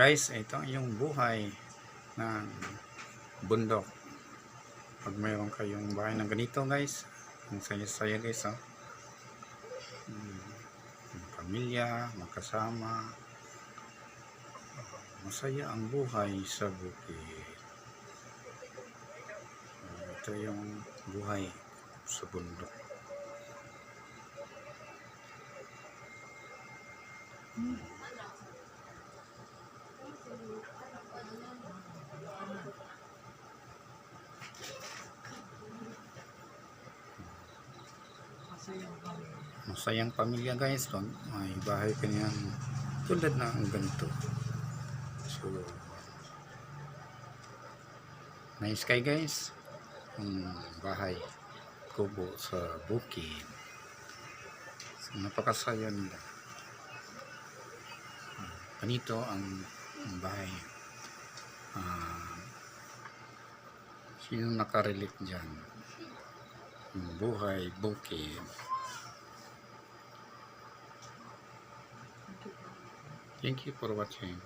Guys, ito yung buhay ng bundok. Pag mayroon kayong bahay ng ganito guys, ang saya-saya guys oh. Hmm, pamilya, magkasama. Masaya ang buhay sa bukid. Ito yung buhay sa bundok. Masayang pamilya guys. Pag may bahay kanyang tulad na ang ganito. So, nice kay guys. Ang bahay kubo sa bukid. So, napakasaya nila. Ganito ang, ang bahay. Ah, sino nakarelate dyan? Buhay, bukid. Thank you for watching.